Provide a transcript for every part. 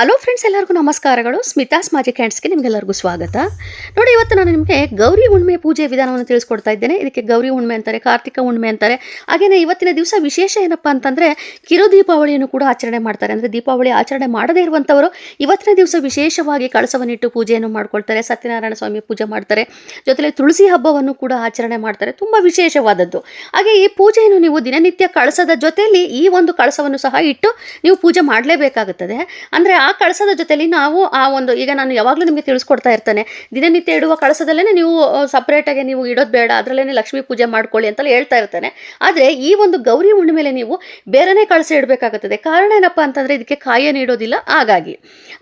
Hello friends ಎಲ್ಲರಿಗೂ ನಮಸ್ಕಾರಗಳು. ಸ್ಮಿತಾಸ್ ಮಾಜಿ ಕ್ಯಾಂಡ್ಸ್ಗೆ ನಿಮಗೆಲ್ಲರಿಗೂ ಸ್ವಾಗತ. ನೋಡಿ, ಇವತ್ತು ನಾನು ನಿಮಗೆ ಗೌರಿ ಹುಣ್ಣಿಮೆ ಪೂಜೆ ವಿಧಾನವನ್ನು ತಿಳಿಸ್ಕೊಡ್ತಾ ಇದ್ದೇನೆ. ಇದಕ್ಕೆ ಗೌರಿ ಹುಣ್ಣಿಮೆ ಅಂತಾರೆ, ಕಾರ್ತಿಕ ಹುಣ್ಣಿಮೆ ಅಂತಾರೆ. ಹಾಗೆಯೇ ಇವತ್ತಿನ ದಿವಸ ವಿಶೇಷ ಏನಪ್ಪ ಅಂತಂದರೆ, ಕಿರು ದೀಪಾವಳಿಯನ್ನು ಕೂಡ ಆಚರಣೆ ಮಾಡ್ತಾರೆ. ಅಂದರೆ ದೀಪಾವಳಿ ಆಚರಣೆ ಮಾಡದೇ ಇರುವಂಥವರು ಇವತ್ತಿನ ದಿವಸ ವಿಶೇಷವಾಗಿ ಕಳಸವನ್ನಿಟ್ಟು ಪೂಜೆಯನ್ನು ಮಾಡ್ಕೊಳ್ತಾರೆ. ಸತ್ಯನಾರಾಯಣ ಸ್ವಾಮಿ ಪೂಜೆ ಮಾಡ್ತಾರೆ. ಜೊತೆಲಿ ತುಳಸಿ ಹಬ್ಬವನ್ನು ಕೂಡ ಆಚರಣೆ ಮಾಡ್ತಾರೆ. ತುಂಬ ವಿಶೇಷವಾದದ್ದು. ಹಾಗೆ ಈ ಪೂಜೆಯನ್ನು ನೀವು ದಿನನಿತ್ಯ ಕಳಸದ ಜೊತೆಯಲ್ಲಿ ಈ ಒಂದು ಕಳಸವನ್ನು ಸಹ ಇಟ್ಟು ನೀವು ಪೂಜೆ ಮಾಡಲೇಬೇಕಾಗುತ್ತದೆ. ಅಂದರೆ ಕಳಸದ ಜೊತೆಲಿ ನಾವು ಆ ಒಂದು, ಈಗ ನಾನು ಯಾವಾಗಲೂ ನಿಮಗೆ ತಿಳಿಸ್ಕೊಡ್ತಾ ಇರ್ತೇನೆ, ದಿನನಿತ್ಯ ಇಡುವ ಕಳಸದಲ್ಲೇ ನೀವು ಸಪ್ರೇಟಾಗಿ ನೀವು ಇಡೋದು ಬೇಡ ಅದರಲ್ಲೇ ಲಕ್ಷ್ಮೀ ಪೂಜೆ ಮಾಡ್ಕೊಳ್ಳಿ ಅಂತಲೇ ಹೇಳ್ತಾ ಇರ್ತೇನೆ. ಆದರೆ ಈ ಒಂದು ಗೌರಿ ಹುಣ್ಣಿಮೆಲೆ ನೀವು ಬೇರೆನೇ ಕಳಸ ಇಡಬೇಕಾಗುತ್ತದೆ. ಕಾರಣ ಏನಪ್ಪ ಅಂತಂದರೆ ಇದಕ್ಕೆ ಕಾಯ ನೀಡೋದಿಲ್ಲ, ಹಾಗಾಗಿ.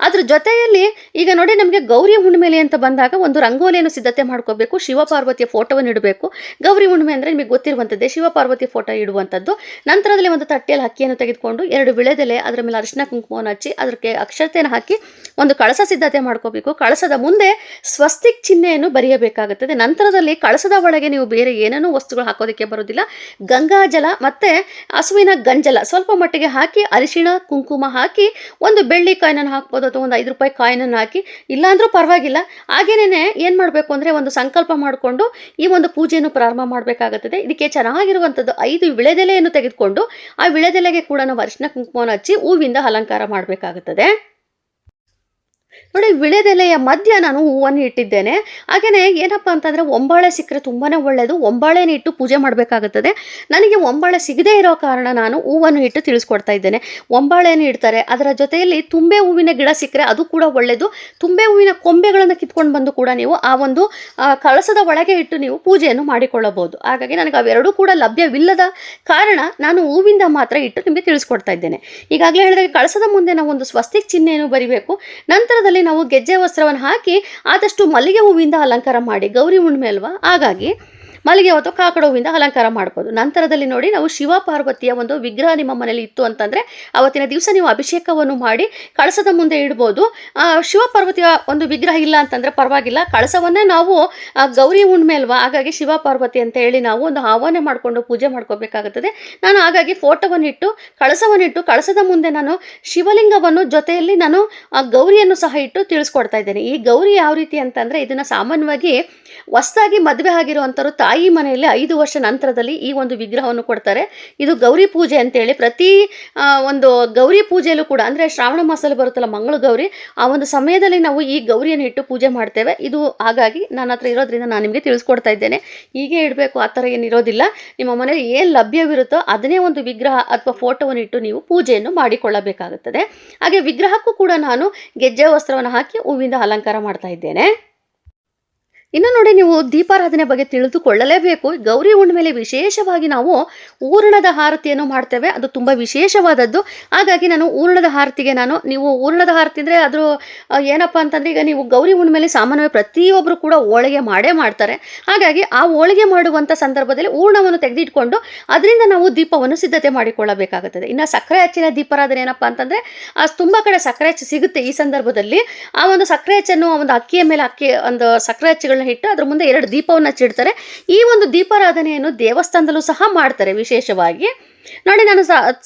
ಅದ್ರ ಜೊತೆಯಲ್ಲಿ ಈಗ ನೋಡಿ ನಮಗೆ ಗೌರಿ ಹುಣ್ಣಿಮೆಲೆ ಅಂತ ಬಂದಾಗ ಒಂದು ರಂಗೋಲಿಯನ್ನು ಸಿದ್ಧತೆ ಮಾಡ್ಕೋಬೇಕು ಶಿವಪಾರ್ವತಿಯ ಫೋಟೋವನ್ನು ಇಡಬೇಕು. ಗೌರಿ ಹುಣ್ಣಿಮೆ ಅಂದರೆ ನಿಮಗೆ ಗೊತ್ತಿರುವಂಥದ್ದೇ ಶಿವಪಾರ್ವತಿ ಫೋಟೋ ಇಡುವಂಥದ್ದು ನಂತರದಲ್ಲಿ ಒಂದು ತಟ್ಟೆಯಲ್ಲಿ ಅಕ್ಕಿಯನ್ನು ತೆಗೆದುಕೊಂಡು ಎರಡು ವಿಳೆದೆಲೆ, ಅದರ ಮೇಲೆ ಅರಿಶಿನ ಕುಂಕುಮವನ್ನು ಹಚ್ಚಿ, ಅದಕ್ಕೆ ಅಕ್ಷತೆಯನ್ನು ಹಾಕಿ ಒಂದು ಕಳಸ ಸಿದ್ಧತೆ ಮಾಡ್ಕೋಬೇಕು. ಕಳಸದ ಮುಂದೆ ಸ್ವಸ್ತಿಕ್ ಚಿಹ್ನೆಯನ್ನು ಬರೆಯಬೇಕಾಗುತ್ತದೆ. ನಂತರದಲ್ಲಿ ಕಳಸದ ಒಳಗೆ ನೀವು ಬೇರೆ ಏನೇನೋ ವಸ್ತುಗಳು ಹಾಕೋದಕ್ಕೆ ಬರೋದಿಲ್ಲ ಗಂಗಾಜಲ ಮತ್ತು ಹಸುವಿನ ಗಂಜಲ ಸ್ವಲ್ಪ ಮಟ್ಟಿಗೆ ಹಾಕಿ ಅರಿಶಿಣ, ಕುಂಕುಮ ಹಾಕಿ ಒಂದು ಬೆಳ್ಳಿ ಕಾಯಿನನ್ನು ಹಾಕ್ಬೋದು ಅಥವಾ ಒಂದು ಐದು ರೂಪಾಯಿ ಕಾಯಿನನ್ನು ಹಾಕಿ. ಇಲ್ಲಾಂದ್ರೂ ಪರವಾಗಿಲ್ಲ. ಹಾಗೇನೇ ಏನು ಮಾಡಬೇಕು ಅಂದರೆ ಒಂದು ಸಂಕಲ್ಪ ಮಾಡಿಕೊಂಡು ಈ ಒಂದು ಪೂಜೆಯನ್ನು ಪ್ರಾರಂಭ ಮಾಡಬೇಕಾಗುತ್ತದೆ. ಇದಕ್ಕೆ ಚೆನ್ನಾಗಿರುವಂಥದ್ದು ಐದು ವಿಳೆದೆಲೆಯನ್ನು ತೆಗೆದುಕೊಂಡು ಆ ವಿಳೆದೆಲೆಗೆ ಕೂಡ ನಾವು ಅರಿಶಿನ ಕುಂಕುಮವನ್ನು ಹಚ್ಚಿ ಹೂವಿಂದ ಅಲಂಕಾರ ಮಾಡಬೇಕಾಗುತ್ತದೆ. ನೋಡಿ, ವಿಳೆದೆಲೆಯ ಮಧ್ಯ ನಾನು ಹೂವನ್ನು ಇಟ್ಟಿದ್ದೇನೆ. ಹಾಗೆಯೇ ಏನಪ್ಪ ಅಂತಂದರೆ, ಒಂಬಾಳೆ ಸಿಕ್ಕರೆ ತುಂಬಾ ಒಳ್ಳೆಯದು ಒಂಬಾಳೆನ ಇಟ್ಟು ಪೂಜೆ ಮಾಡಬೇಕಾಗುತ್ತದೆ. ನನಗೆ ಒಂಬಾಳೆ ಸಿಗದೇ ಇರೋ ಕಾರಣ ನಾನು ಹೂವನ್ನು ಇಟ್ಟು ತಿಳಿಸ್ಕೊಡ್ತಾ ಇದ್ದೇನೆ. ಒಂಬಾಳೆಯನ್ನು ಇಡ್ತಾರೆ. ಅದರ ಜೊತೆಯಲ್ಲಿ ತುಂಬೆ ಹೂವಿನ ಗಿಡ ಸಿಕ್ಕರೆ ಅದು ಕೂಡ ಒಳ್ಳೆಯದು ತುಂಬೆ ಹೂವಿನ ಕೊಂಬೆಗಳನ್ನು ಕಿತ್ಕೊಂಡು ಬಂದು ಕೂಡ ನೀವು ಆ ಒಂದು ಕಳಸದ ಒಳಗೆ ಇಟ್ಟು ನೀವು ಪೂಜೆಯನ್ನು ಮಾಡಿಕೊಳ್ಳಬಹುದು. ಹಾಗಾಗಿ ನನಗೆ ಅವೆರಡೂ ಕೂಡ ಲಭ್ಯವಿಲ್ಲದ ಕಾರಣ ನಾನು ಹೂವಿಂದ ಮಾತ್ರ ಇಟ್ಟು ನಿಮಗೆ ತಿಳಿಸ್ಕೊಡ್ತಾ ಇದ್ದೇನೆ. ಈಗಾಗಲೇ ಹೇಳಿದಾಗ ಕಳಸದ ಮುಂದೆ ನಾವು ಒಂದು ಸ್ವಸ್ತಿಕ್ ಚಿಹ್ನೆಯನ್ನು ಬರಿಬೇಕು. ನಂತರದಲ್ಲಿ ನಾವು ಗೆಜ್ಜೆ ವಸ್ತ್ರವನ್ನು ಹಾಕಿ ಆದಷ್ಟು ಮಲ್ಲಿಗೆ ಹೂವಿಂದ ಅಲಂಕಾರ ಮಾಡಿ ಗೌರಿ ಹುಣ್ಣಿಮೆ ಅಲ್ವಾ? ಹಾಗಾಗಿ ಮಲ್ಲಿಗೆ ಅಥವಾ ಕಾಕಡ ಹೂವಿಂದ ಅಲಂಕಾರ ಮಾಡ್ಬೋದು. ನಂತರದಲ್ಲಿ ನೋಡಿ, ನಾವು ಶಿವ ಪಾರ್ವತಿಯ ಒಂದು ವಿಗ್ರಹ ನಿಮ್ಮ ಮನೇಲಿ ಇತ್ತು ಅಂತಂದರೆ, ಅವತ್ತಿನ ದಿವಸ ನೀವು ಅಭಿಷೇಕವನ್ನು ಮಾಡಿ ಕಳಸದ ಮುಂದೆ ಇಡ್ಬೋದು. ಶಿವ ಪಾರ್ವತಿಯ ಒಂದು ವಿಗ್ರಹ ಇಲ್ಲ ಅಂತಂದರೆ ಪರವಾಗಿಲ್ಲ. ಕಳಸವನ್ನೇ ನಾವು ಗೌರಿ ಹುಣ್ಣಿಮೆ ಅಲ್ವಾ, ಹಾಗಾಗಿ ಶಿವ ಪಾರ್ವತಿ ಅಂತ ಹೇಳಿ ನಾವು ಒಂದು ಆಹ್ವಾನ ಮಾಡಿಕೊಂಡು ಪೂಜೆ ಮಾಡ್ಕೋಬೇಕಾಗುತ್ತದೆ. ನಾನು ಹಾಗಾಗಿ ಫೋಟೋವನ್ನಿಟ್ಟು, ಕಳಸವನ್ನಿಟ್ಟು, ಕಳಸದ ಮುಂದೆ ನಾನು ಶಿವಲಿಂಗವನ್ನು ಜೊತೆಯಲ್ಲಿ ನಾನು, ಆ, ಗೌರಿಯನ್ನು ಸಹ ಇಟ್ಟು ತಿಳಿಸ್ಕೊಡ್ತಾ ಇದ್ದೇನೆ. ಈ ಗೌರಿ ಯಾವ ರೀತಿ ಅಂತಂದರೆ, ಇದನ್ನು ಸಾಮಾನ್ಯವಾಗಿ ಹೊಸದಾಗಿ ಮದುವೆ ಆಗಿರುವಂಥವ್ರು ತಾಯಿ ಮನೆಯಲ್ಲಿ ಐದು ವರ್ಷ ನಂತರದಲ್ಲಿ ಈ ಒಂದು ವಿಗ್ರಹವನ್ನು ಕೊಡ್ತಾರೆ. ಇದು ಗೌರಿ ಪೂಜೆ ಅಂತೇಳಿ ಪ್ರತಿ ಒಂದು ಗೌರಿ ಪೂಜೆಯಲ್ಲೂ ಕೂಡ, ಅಂದರೆ ಶ್ರಾವಣ ಮಾಸದಲ್ಲಿ ಬರುತ್ತಲ್ಲ ಮಂಗಳ ಗೌರಿ, ಆ ಒಂದು ಸಮಯದಲ್ಲಿ ನಾವು ಈ ಗೌರಿಯನ್ನು ಇಟ್ಟು ಪೂಜೆ ಮಾಡ್ತೇವೆ. ಇದು ಹಾಗಾಗಿ ನನ್ನ ಹತ್ರ ಇರೋದ್ರಿಂದ ನಾನು ನಿಮಗೆ ತಿಳಿಸ್ಕೊಡ್ತಾ ಇದ್ದೇನೆ. ಹೀಗೆ ಇಡಬೇಕು, ಆ ಥರ ಏನಿರೋದಿಲ್ಲ ನಿಮ್ಮ ಮನೆಯಲ್ಲಿ ಏನು ಲಭ್ಯವಿರುತ್ತೋ ಅದನ್ನೇ ಒಂದು ವಿಗ್ರಹ ಅಥವಾ ಫೋಟೋವನ್ನು ಇಟ್ಟು ನೀವು ಪೂಜೆಯನ್ನು ಮಾಡಿಕೊಳ್ಳಬೇಕಾಗುತ್ತದೆ. ಹಾಗೆ ವಿಗ್ರಹಕ್ಕೂ ಕೂಡ ನಾನು ಗೆಜ್ಜೆ ವಸ್ತ್ರವನ್ನು ಹಾಕಿ ಹೂವಿಂದ ಅಲಂಕಾರ ಮಾಡ್ತಾ ಇದ್ದೇನೆ. ಇನ್ನು ನೋಡಿ ನೀವು ದೀಪಾರಾಧನೆ ಬಗ್ಗೆ ತಿಳಿದುಕೊಳ್ಳಲೇಬೇಕು. ಗೌರಿ ಹುಣ್ಣಿಮೆಲೆ ವಿಶೇಷವಾಗಿ ನಾವು ಊರ್ಣದ ಆರತಿಯನ್ನು ಮಾಡ್ತೇವೆ. ಅದು ತುಂಬ ವಿಶೇಷವಾದದ್ದು. ಹಾಗಾಗಿ ನಾನು ಊರ್ಣದ ಆರತಿಗೆ ನಾನು, ನೀವು ಊರ್ಣದ ಆರತಿ ಅಂದರೆ ಅದು ಏನಪ್ಪ ಅಂತಂದರೆ ಈಗ ನೀವು ಗೌರಿ ಹುಣ್ಣಿಮೆಲೆ ಸಾಮಾನ್ಯವಾಗಿ ಪ್ರತಿಯೊಬ್ಬರು ಕೂಡ ಹೋಳಿಗೆ ಮಾಡೇ ಮಾಡ್ತಾರೆ. ಹಾಗಾಗಿ ಆ ಹೋಳಿಗೆ ಮಾಡುವಂಥ ಸಂದರ್ಭದಲ್ಲಿ ಹೂರ್ಣವನ್ನು ತೆಗೆದಿಟ್ಕೊಂಡು ಅದರಿಂದ ನಾವು ದೀಪವನ್ನು ಸಿದ್ಧತೆ ಮಾಡಿಕೊಳ್ಳಬೇಕಾಗುತ್ತದೆ. ಇನ್ನು ಸಕ್ಕರೆ ಹಚ್ಚಿನ ದೀಪಾರಾಧನೆ ಏನಪ್ಪ ಅಂತಂದರೆ ತುಂಬ ಕಡೆ ಸಕ್ಕರೆ ಹಚ್ಚು ಸಿಗುತ್ತೆ ಈ ಸಂದರ್ಭದಲ್ಲಿ. ಆ ಒಂದು ಸಕ್ಕರೆ ಹಚ್ಚನ್ನು ಒಂದು ಅಕ್ಕಿಯ ಮೇಲೆ ಅಕ್ಕಿ, ಒಂದು ಸಕ್ಕರೆ ಹಚ್ಚುಗಳನ್ನ ಇಟ್ಟು ಅದ್ರ ಮುಂದೆ ಎರಡು ದೀಪವನ್ನು ಹಚ್ಚಿಡ್ತಾರೆ. ಈ ಒಂದು ದೀಪಾರಾಧನೆಯನ್ನು ದೇವಸ್ಥಾನದಲ್ಲೂ ಸಹ ಮಾಡ್ತಾರೆ ವಿಶೇಷವಾಗಿ. ನೋಡಿ, ನಾನು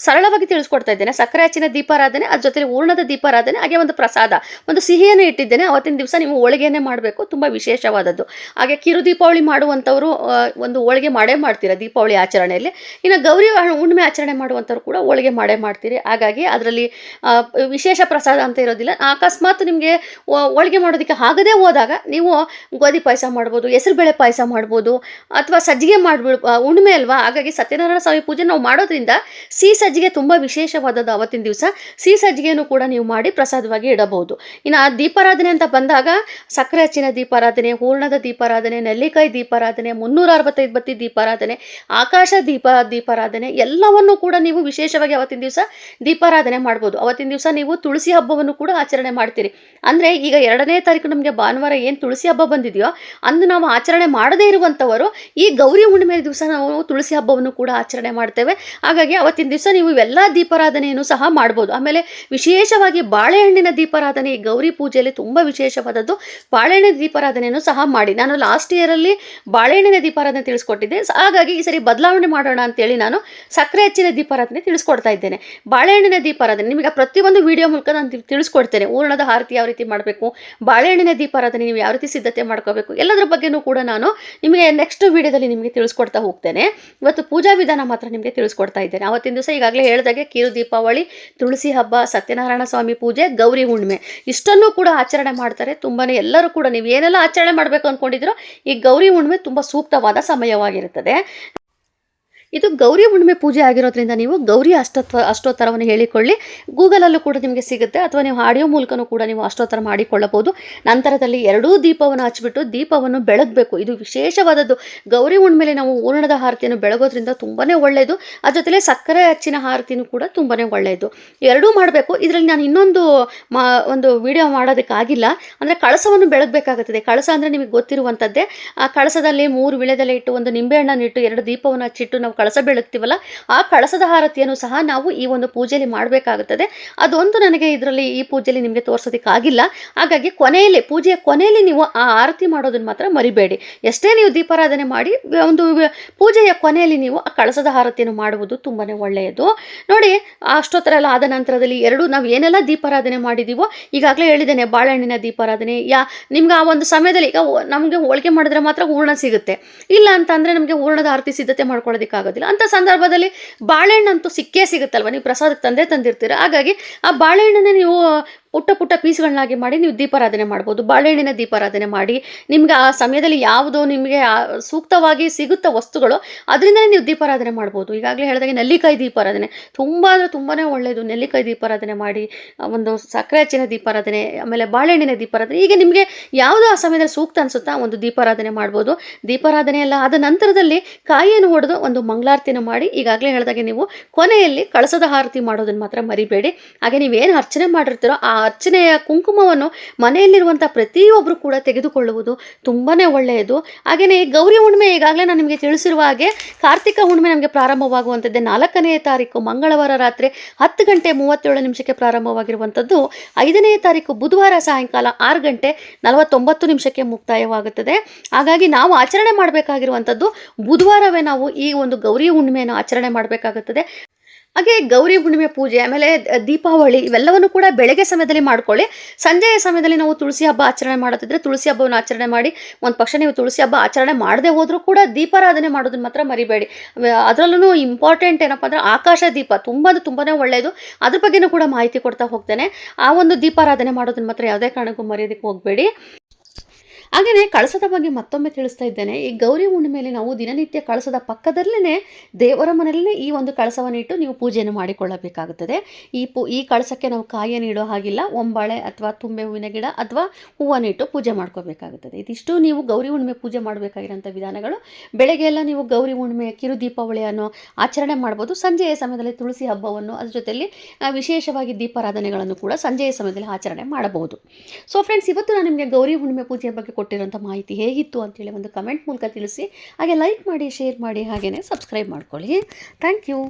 ಸರಳವಾಗಿ ತಿಳಿಸ್ಕೊಡ್ತಾ ಇದ್ದೇನೆ. ಸಕ್ಕರೆ ಹಚ್ಚಿನ ದೀಪಾರಾಧನೆ ಅದ್ರ ಜೊತೆ ಹೂರ್ಣದ ದೀಪಾರಾಧನೆ, ಹಾಗೆ ಒಂದು ಪ್ರಸಾದ. ಒಂದು ಸಿಹಿಯನ್ನು ಇಟ್ಟಿದ್ದೇನೆ. ಅವತ್ತಿನ ದಿವಸ ನೀವು ಹೋಳಿಗೆಯನ್ನೇ ಮಾಡಬೇಕು. ತುಂಬ ವಿಶೇಷವಾದದ್ದು. ಹಾಗೆ ಕಿರು ದೀಪಾವಳಿ ಮಾಡುವಂಥವರು ಒಂದು ಹೋಳಿಗೆ ಮಾಡೇ ಮಾಡ್ತೀರಾ ದೀಪಾವಳಿ ಆಚರಣೆಯಲ್ಲಿ. ಇನ್ನು ಗೌರಿ ಹುಣ್ಣಿಮೆ ಆಚರಣೆ ಮಾಡುವಂಥವ್ರು ಕೂಡ ಹೋಳಿಗೆ ಮಾಡೇ ಮಾಡ್ತೀರಿ. ಹಾಗಾಗಿ ಅದರಲ್ಲಿ ವಿಶೇಷ ಪ್ರಸಾದ ಅಂತ ಇರೋದಿಲ್ಲ. ಅಕಸ್ಮಾತ್ ನಿಮಗೆ ಹೋಳಿಗೆ ಮಾಡೋದಕ್ಕೆ ಆಗದೇ ಹೋದಾಗ ನೀವು ಗೋಧಿ ಪಾಯಸ ಮಾಡ್ಬೋದು, ಹೆಸರುಬೇಳೆ ಪಾಯಸ ಮಾಡ್ಬೋದು, ಅಥವಾ ಸಜ್ಜಿಗೆ ಮಾಡಿಬಿಡ್ ಹುಣ್ಣಿಮೆ ಅಲ್ವಾ? ಹಾಗಾಗಿ ಸತ್ಯನಾರಾಯಣ ಸ್ವಾಮಿ ಪೂಜೆ ನಾವು ಮಾಡೋದ್ರಿಂದ ಸಿಹಿ ಸಜ್ಜಿಗೆ ತುಂಬಾ ವಿಶೇಷವಾದದ್ದು ಅವತ್ತಿನ ದಿವಸ. ಸಿಹಿ ಸಜ್ಜಿಗೆಯನ್ನು ಕೂಡ ನೀವು ಮಾಡಿ ಪ್ರಸಾದವಾಗಿ ಇಡಬಹುದು. ಇನ್ನು ಆ ದೀಪಾರಾಧನೆ ಅಂತ ಬಂದಾಗ ಸಕ್ಕರೆ ಹಚ್ಚಿನ ದೀಪಾರಾಧನೆ, ಹೂರ್ಣದ ದೀಪಾರಾಧನೆ, ನೆಲ್ಲಿಕಾಯಿ ದೀಪಾರಾಧನೆ, ಮುನ್ನೂರ ಅರವತ್ತೈದು ಬತ್ತಿ ದೀಪಾರಾಧನೆ, ಆಕಾಶ ದೀಪ ದೀಪಾರಾಧನೆ ಎಲ್ಲವನ್ನು ಕೂಡ ನೀವು ವಿಶೇಷವಾಗಿ ಅವತ್ತಿನ ದಿವಸ ದೀಪಾರಾಧನೆ ಮಾಡ್ಬೋದು. ಅವತ್ತಿನ ದಿವಸ ನೀವು ತುಳಸಿ ಹಬ್ಬವನ್ನು ಕೂಡ ಆಚರಣೆ ಮಾಡ್ತೀರಿ. ಅಂದ್ರೆ ಈಗ ಎರಡನೇ ತಾರೀಕು ನಮಗೆ ಭಾನುವಾರ ಏನು ತುಳಸಿ ಹಬ್ಬ ಬಂದಿದೆಯೋ, ಅಂದು ನಾವು ಆಚರಣೆ ಮಾಡದೇ ಇರುವಂಥವರು ಈ ಗೌರಿ ಹುಣ್ಣಿಮೆ ದಿವಸ ನಾವು ತುಳಸಿ ಹಬ್ಬವನ್ನು ಕೂಡ ಆಚರಣೆ ಮಾಡ್ತೇವೆ. ಹಾಗಾಗಿ ಅವತ್ತಿನ ದಿವಸ ನೀವು ಇವೆಲ್ಲ ದೀಪಾರಾಧನೆಯನ್ನು ಸಹ ಮಾಡ್ಬೋದು. ಆಮೇಲೆ ವಿಶೇಷವಾಗಿ ಬಾಳೆಹಣ್ಣಿನ ದೀಪಾರಾಧನೆ ಈ ಗೌರಿ ಪೂಜೆಯಲ್ಲಿ ತುಂಬ ವಿಶೇಷವಾದದ್ದು ಬಾಳೆಹಣ್ಣಿನ ದೀಪಾರಾಧನೆಯನ್ನು ಸಹ ಮಾಡಿ. ನಾನು ಲಾಸ್ಟ್ ಇಯರಲ್ಲಿ ಬಾಳೆಹಣ್ಣಿನ ದೀಪಾರಾಧನೆ ತಿಳಿಸ್ಕೊಟ್ಟಿದ್ದೆ. ಹಾಗಾಗಿ ಈ ಸರಿ ಬದಲಾವಣೆ ಮಾಡೋಣ ಅಂತೇಳಿ ನಾನು ಸಕ್ಕರೆ ಹೆಚ್ಚಿನ ದೀಪಾರಾಧನೆ ತಿಳಿಸ್ಕೊಡ್ತಾ ಇದ್ದೇನೆ. ಬಾಳೆಹಣ್ಣಿನ ದೀಪಾರಾಧನೆ, ನಿಮಗೆ ಪ್ರತಿಯೊಂದು ವಿಡಿಯೋ ಮೂಲಕ ನಾನು ತಿಳಿಸ್ಕೊಡ್ತೇನೆ. ಹೂರಣದ ಆರತಿ ಯಾವ ರೀತಿ ಮಾಡಬೇಕು, ಬಾಳೆಹಣ್ಣಿನ ದೀಪಾರಾಧನೆ ನೀವು ಯಾವ ರೀತಿ ಸಿದ್ಧತೆ ಮಾಡ್ಕೋಬೇಕು, ಎಲ್ಲದರ ಬಗ್ಗೆನೂ ಕೂಡ ನಾನು ನಿಮಗೆ ನೆಕ್ಸ್ಟ್ ವಿಡಿಯೋದಲ್ಲಿ ನಿಮಗೆ ತಿಳಿಸ್ಕೊಡ್ತಾ ಹೋಗ್ತೇನೆ. ಇವತ್ತು ಪೂಜಾ ವಿಧಾನ ಮಾತ್ರ ನಿಮಗೆ ತಿಳಿಸ್ಕೊಡ್ತಾ ಇದ್ದೇನೆ. ಅವತ್ತಿನ ದಿವಸ ಈಗಾಗಲೇ ಹೇಳಿದಾಗೆ ಕಿರು ದೀಪಾವಳಿ, ತುಳಸಿ ಹಬ್ಬ, ಸತ್ಯನಾರಾಯಣ ಸ್ವಾಮಿ ಪೂಜೆ, ಗೌರಿ ಹುಣ್ಣಿಮೆ. ಇಷ್ಟನ್ನು ಕೂಡ ಆಚರಣೆ ಮಾಡ್ತಾರೆ. ತುಂಬಾನೇ ಎಲ್ಲರೂ ಕೂಡ ನೀವು ಏನೆಲ್ಲ ಆಚರಣೆ ಮಾಡಬೇಕು ಅಂದ್ಕೊಂಡಿದ್ರೋ ಈ ಗೌರಿ ಹುಣ್ಣಿಮೆ ತುಂಬ ಸೂಕ್ತವಾದ ಸಮಯವಾಗಿರುತ್ತದೆ. ಇದು ಗೌರಿ ಹುಣ್ಣಿಮೆ ಪೂಜೆ ಆಗಿರೋದ್ರಿಂದ ನೀವು ಗೌರಿ ಅಷ್ಟತ್ವ ಅಷ್ಟೋತ್ತರವನ್ನು ಹೇಳಿಕೊಳ್ಳಿ. ಗೂಗಲಲ್ಲೂ ಕೂಡ ನಿಮಗೆ ಸಿಗುತ್ತೆ. ಅಥವಾ ನೀವು ಆಡಿಯೋ ಮೂಲಕನೂ ಕೂಡ ನೀವು ಅಷ್ಟೋತ್ತರ ಮಾಡಿಕೊಳ್ಳಬಹುದು. ನಂತರದಲ್ಲಿ ಎರಡೂ ದೀಪವನ್ನು ಹಚ್ಚಿಬಿಟ್ಟು ದೀಪವನ್ನು ಬೆಳಗಬೇಕು. ಇದು ವಿಶೇಷವಾದದ್ದು. ಗೌರಿ ಹುಣ್ಣಿಮೆಲೆ ನಾವು ಹೂರಣದ ಆರತಿಯನ್ನು ಬೆಳಗೋದ್ರಿಂದ ತುಂಬಾ ಒಳ್ಳೆಯದು ಅದರ ಜೊತೆಲೆ ಸಕ್ಕರೆ ಹಚ್ಚಿನ ಆರತಿನೂ ಕೂಡ ತುಂಬಾ ಒಳ್ಳೆಯದು ಎರಡೂ ಮಾಡಬೇಕು. ಇದರಲ್ಲಿ ನಾನು ಇನ್ನೊಂದು ಒಂದು ವಿಡಿಯೋ ಮಾಡೋದಕ್ಕಾಗಿಲ್ಲ. ಅಂದರೆ ಕಳಸವನ್ನು ಬೆಳಗಬೇಕಾಗುತ್ತದೆ. ಕಳಸ ಅಂದರೆ ನಿಮಗೆ ಗೊತ್ತಿರುವಂಥದ್ದೇ ಆ ಕಳಸದಲ್ಲಿ ಮೂರು ವಿಳೆದಲ್ಲೇ ಇಟ್ಟು ಒಂದು ನಿಂಬೆಹಣ್ಣನ್ನು ಇಟ್ಟು ಎರಡು ದೀಪವನ್ನು ಹಚ್ಚಿಟ್ಟು ನಾವು ಕಳಸ ಬೆಳಗ್ತೀವಲ್ಲ ಆ ಕಳಸದ ಆರತಿಯನ್ನು ಸಹ ನಾವು ಈ ಒಂದು ಪೂಜೆಯಲ್ಲಿ ಮಾಡಬೇಕಾಗುತ್ತದೆ. ಅದೊಂದು ನನಗೆ ಇದರಲ್ಲಿ ಈ ಪೂಜೆಯಲ್ಲಿ ನಿಮಗೆ ತೋರಿಸೋದಕ್ಕಾಗಿಲ್ಲ. ಹಾಗಾಗಿ ಕೊನೆಯಲ್ಲಿ, ಪೂಜೆಯ ಕೊನೆಯಲ್ಲಿ ನೀವು ಆ ಆರತಿ ಮಾಡೋದನ್ನು ಮಾತ್ರ ಮರಿಬೇಡಿ. ಎಷ್ಟೇ ನೀವು ದೀಪಾರಾಧನೆ ಮಾಡಿ, ಒಂದು ಪೂಜೆಯ ಕೊನೆಯಲ್ಲಿ ನೀವು ಆ ಕಳಸದ ಆರತಿಯನ್ನು ಮಾಡುವುದು ತುಂಬಾ ಒಳ್ಳೆಯದು. ನೋಡಿ, ಅಷ್ಟೋತ್ತರ ಎಲ್ಲ ಆದ ನಂತರದಲ್ಲಿ ಎರಡು, ನಾವು ಏನೆಲ್ಲ ದೀಪಾರಾಧನೆ ಮಾಡಿದ್ದೀವೋ ಈಗಾಗಲೇ ಹೇಳಿದ್ದೇನೆ, ಬಾಳೆಹಣ್ಣಿನ ದೀಪಾರಾಧನೆ, ಯಾ, ನಿಮ್ಗೆ ಆ ಒಂದು ಸಮಯದಲ್ಲಿ ಈಗ ನಮಗೆ ಹೋಳಿಗೆ ಮಾಡಿದ್ರೆ ಮಾತ್ರ ಹೂರ್ಣ ಸಿಗುತ್ತೆ. ಇಲ್ಲ ಅಂತಂದರೆ ನಮಗೆ ಹೂರ್ಣದ ಆರತಿ ಸಿದ್ಧತೆ ಮಾಡ್ಕೊಳ್ಳೋದಕ್ಕಾಗೋದಿಲ್ಲ ಅಂಥ ಸಂದರ್ಭದಲ್ಲಿ ಬಾಳೆಹಣ್ಣಂತೂ ಸಿಕ್ಕೇ ಸಿಗುತ್ತಲ್ವ? ನೀವು ಪ್ರಸಾದಕ್ಕೆ ತಂದೆ ತಂದಿರ್ತೀರ. ಹಾಗಾಗಿ ಆ ಬಾಳೆಹಣ್ಣನ್ನೇ ನೀವು ಪುಟ್ಟ ಪುಟ್ಟ ಪೀಸ್ಗಳನ್ನಾಗಿ ಮಾಡಿ ನೀವು ದೀಪಾರಾಧನೆ ಮಾಡ್ಬೋದು. ಬಾಳೆಹಣ್ಣಿನ ದೀಪಾರಾಧನೆ ಮಾಡಿ ನಿಮ್ಗೆ ಆ ಸಮಯದಲ್ಲಿ ಯಾವುದು ನಿಮಗೆ ಸೂಕ್ತವಾಗಿ ಸಿಗುತ್ತ ವಸ್ತುಗಳು ಅದರಿಂದಲೇ ನೀವು ದೀಪಾರಾಧನೆ ಮಾಡ್ಬೋದು. ಈಗಾಗಲೇ ಹೇಳಿದಾಗೆ ನೆಲ್ಲಿಕಾಯಿ ದೀಪಾರಾಧನೆ. ತುಂಬ ಅಂದರೆ ತುಂಬಾ ಒಳ್ಳೆಯದು. ನೆಲ್ಲಿಕಾಯಿ ದೀಪಾರಾಧನೆ ಮಾಡಿ ಒಂದು ಸಕ್ಕರೆ ಹಚ್ಚಿನ ದೀಪಾರಾಧನೆ, ಆಮೇಲೆ ಬಾಳೆಹಣ್ಣಿನ ದೀಪಾರಾಧನೆ. ಈಗ ನಿಮಗೆ ಯಾವುದೋ ಆ ಸಮಯದಲ್ಲಿ ಸೂಕ್ತ ಅನಿಸುತ್ತಾ ಒಂದು ದೀಪಾರಾಧನೆ ಮಾಡ್ಬೋದು. ದೀಪಾರಾಧನೆ ಎಲ್ಲ ಆದ ನಂತರದಲ್ಲಿ ಕಾಯಿಯನ್ನು ಹೊಡೆದು ಒಂದು ಮಂಗಳಾರತಿನ ಮಾಡಿ ಈಗಾಗಲೇ ಹೇಳಿದಾಗೆ ನೀವು ಕೊನೆಯಲ್ಲಿ ಕಳಸದ ಆರತಿ ಮಾಡೋದನ್ನು ಮಾತ್ರ ಮರಿಬೇಡಿ. ಹಾಗೆ ನೀವೇನು ಅರ್ಚನೆ ಮಾಡಿರ್ತೀರೋ ಆ ಅರ್ಚನೆಯ ಕುಂಕುಮವನ್ನು ಮನೆಯಲ್ಲಿರುವಂಥ ಪ್ರತಿಯೊಬ್ಬರು ಕೂಡ ತೆಗೆದುಕೊಳ್ಳುವುದು ತುಂಬಾ ಒಳ್ಳೆಯದು. ಹಾಗೆಯೇ ಗೌರಿ ಹುಣ್ಣಿಮೆ ಈಗಾಗಲೇ ನಾನು ನಿಮಗೆ ತಿಳಿಸಿರುವ ಹಾಗೆ ಕಾರ್ತಿಕ ಹುಣ್ಣಿಮೆ ನಮಗೆ ಪ್ರಾರಂಭವಾಗುವಂಥದ್ದೇ ನಾಲ್ಕನೇ ತಾರೀಕು ಮಂಗಳವಾರ ರಾತ್ರಿ ಹತ್ತು ಗಂಟೆ ಮೂವತ್ತೇಳು ನಿಮಿಷಕ್ಕೆ ಪ್ರಾರಂಭವಾಗಿರುವಂಥದ್ದು. ಐದನೇ ತಾರೀಕು ಬುಧವಾರ ಸಾಯಂಕಾಲ ಆರು ಗಂಟೆ ನಲವತ್ತೊಂಬತ್ತು ನಿಮಿಷಕ್ಕೆ ಮುಕ್ತಾಯವಾಗುತ್ತದೆ. ಹಾಗಾಗಿ ನಾವು ಆಚರಣೆ ಮಾಡಬೇಕಾಗಿರುವಂಥದ್ದು ಬುಧವಾರವೇ ನಾವು ಈ ಒಂದು ಗೌರಿ ಹುಣ್ಣಿಮೆಯನ್ನು ಆಚರಣೆ ಮಾಡಬೇಕಾಗುತ್ತದೆ. ಹಾಗೆ ಗೌರಿ ಹುಣ್ಣಿಮೆ ಪೂಜೆ, ಆಮೇಲೆ ದೀಪಾವಳಿ ಇವೆಲ್ಲವನ್ನು ಕೂಡ ಬೆಳಗ್ಗೆ ಸಮಯದಲ್ಲಿ ಮಾಡ್ಕೊಳ್ಳಿ. ಸಂಜೆಯ ಸಮಯದಲ್ಲಿ ನಾವು ತುಳಸಿ ಹಬ್ಬ ಆಚರಣೆ ಮಾಡೋದಿದ್ರೆ ತುಳಸಿ ಹಬ್ಬವನ್ನು ಆಚರಣೆ ಮಾಡಿ, ಒಂದು ಪಕ್ಷ ನೀವು ತುಳಸಿ ಹಬ್ಬ ಆಚರಣೆ ಮಾಡದೆ ಹೋದರೂ ಕೂಡ ದೀಪಾರಾಧನೆ ಮಾಡೋದನ್ನ ಮಾತ್ರ ಮರಿಬೇಡಿ. ಅದರಲ್ಲೂ ಇಂಪಾರ್ಟೆಂಟ್ ಏನಪ್ಪ ಅಂದರೆ ಆಕಾಶ ದೀಪ ತುಂಬ ತುಂಬಾ ಒಳ್ಳೆಯದು ಅದ್ರ ಬಗ್ಗೆನೂ ಕೂಡ ಮಾಹಿತಿ ಕೊಡ್ತಾ ಹೋಗ್ತೇನೆ. ಆ ಒಂದು ದೀಪಾರಾಧನೆ ಮಾಡೋದನ್ನ ಮಾತ್ರ ಯಾವುದೇ ಕಾರಣಕ್ಕೂ ಮರೆಯೋದಕ್ಕೆ ಹೋಗಬೇಡಿ. ಹಾಗೆಯೇ ಕಳಸದ ಬಗ್ಗೆ ಮತ್ತೊಮ್ಮೆ ತಿಳಿಸ್ತಾ ಇದ್ದೇನೆ. ಈ ಗೌರಿ ಹುಣ್ಣಿಮೆಯಲ್ಲಿ ನಾವು ದಿನನಿತ್ಯ ಕಳಸದ ಪಕ್ಕದಲ್ಲೇ ದೇವರ ಮನೆಯಲ್ಲೇ ಈ ಒಂದು ಕಳಸವನ್ನು ಇಟ್ಟು ನೀವು ಪೂಜೆಯನ್ನು ಮಾಡಿಕೊಳ್ಳಬೇಕಾಗುತ್ತದೆ. ಈ ಪೂ, ಈ ಕಳಸಕ್ಕೆ ನಾವು ಕಾಯಿ ನೀಡೋ ಹಾಗಿಲ್ಲ. ಒಂಬಾಳೆ ಅಥವಾ ತುಂಬೆ ಹೂವಿನ ಗಿಡ ಅಥವಾ ಹೂವನ್ನು ಇಟ್ಟು ಪೂಜೆ ಮಾಡ್ಕೋಬೇಕಾಗುತ್ತದೆ. ಇದಿಷ್ಟು ನೀವು ಗೌರಿ ಹುಣ್ಣಿಮೆ ಪೂಜೆ ಮಾಡಬೇಕಾಗಿರೋಂಥ ವಿಧಾನಗಳು. ಬೆಳಗ್ಗೆ ಎಲ್ಲ ನೀವು ಗೌರಿ ಹುಣ್ಣಿಮೆ ಕಿರು ದೀಪಾವಳಿಯನ್ನು ಆಚರಣೆ ಮಾಡ್ಬೋದು. ಸಂಜೆಯ ಸಮಯದಲ್ಲಿ ತುಳಸಿ ಹಬ್ಬವನ್ನು ಅದ್ರ ಜೊತೆಯಲ್ಲಿ ವಿಶೇಷವಾಗಿ ದೀಪಾರಾಧನೆಗಳನ್ನು ಕೂಡ ಸಂಜೆಯ ಸಮಯದಲ್ಲಿ ಆಚರಣೆ ಮಾಡಬಹುದು. ಸೊ ಫ್ರೆಂಡ್ಸ್ ಇವತ್ತು ನಾನು ನಿಮಗೆ ಗೌರಿ ಹುಣ್ಣಿಮೆ ಪೂಜೆಯ ಬಗ್ಗೆ ಕೊಟ್ಟಿರೋಂಥ ಮಾಹಿತಿ ಹೇಗಿತ್ತು ಅಂತೇಳಿ ಒಂದು ಕಮೆಂಟ್ ಮೂಲಕ ತಿಳಿಸಿ, ಹಾಗೆ ಲೈಕ್ ಮಾಡಿ ಶೇರ್ ಮಾಡಿ ಹಾಗೆಯೇ ಸಬ್ಸ್ಕ್ರೈಬ್ ಮಾಡ್ಕೊಳ್ಳಿ. Thank you